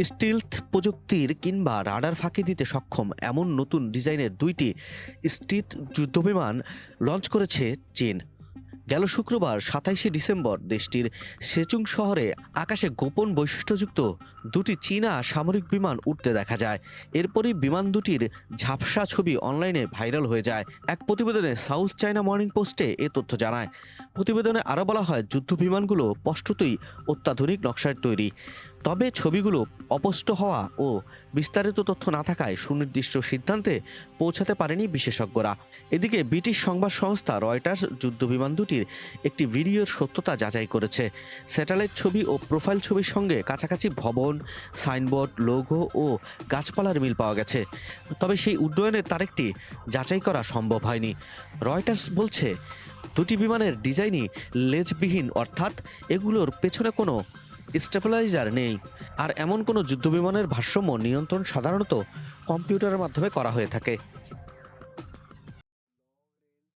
স্টিলথ প্রযুক্তির কিংবা রাডার ফাঁকি দিতে সক্ষম এমন নতুন ডিজাইনের দুইটি স্টিথ যুদ্ধবিমান লঞ্চ করেছে চীন। গেল শুক্রবার সাতাইশে ডিসেম্বর দেশটির সেচুং শহরে আকাশে গোপন বৈশিষ্ট্যযুক্ত দুটি চীনা সামরিক বিমান উঠতে দেখা যায়। এরপরই বিমান দুটির ঝাপসা ছবি অনলাইনে ভাইরাল হয়ে যায়। এক প্রতিবেদনে সাউথ চায়না মর্নিং পোস্টে এ তথ্য জানায়। প্রতিবেদনে আরও বলা হয় যুদ্ধ বিমানগুলো স্পষ্টতই অত্যাধুনিক নকশার তৈরি। তবে ছবিগুলো অপষ্ট হওয়া ও বিস্তারিত তথ্য না থাকায় সুনির্দিষ্ট সিদ্ধান্তে পৌঁছাতে পারেনি বিশেষজ্ঞরা। এদিকে ব্রিটিশ সংবাদ সংস্থা রয়টার্স যুদ্ধবিমান দুটির একটি ভিডিওর সত্যতা যাচাই করেছে। স্যাটেলাইট ছবি ও প্রোফাইল ছবির সঙ্গে কাছাকাছি ভবন, সাইনবোর্ড, লোগো ও গাছপালার মিল পাওয়া গেছে। তবে সেই উড্ডয়নের তারিখটি যাচাই করা সম্ভব হয়নি। রয়টার্স বলছে দুটি বিমানের ডিজাইনই লেজবিহীন, অর্থাৎ এগুলোর পেছনে কোনো স্টেবিলাইজার নেই। আর এমন কোনো যুদ্ধবিমানের ভারসাম্য নিয়ন্ত্রণ সাধারণত কম্পিউটারের মাধ্যমে করা হয়ে থাকে।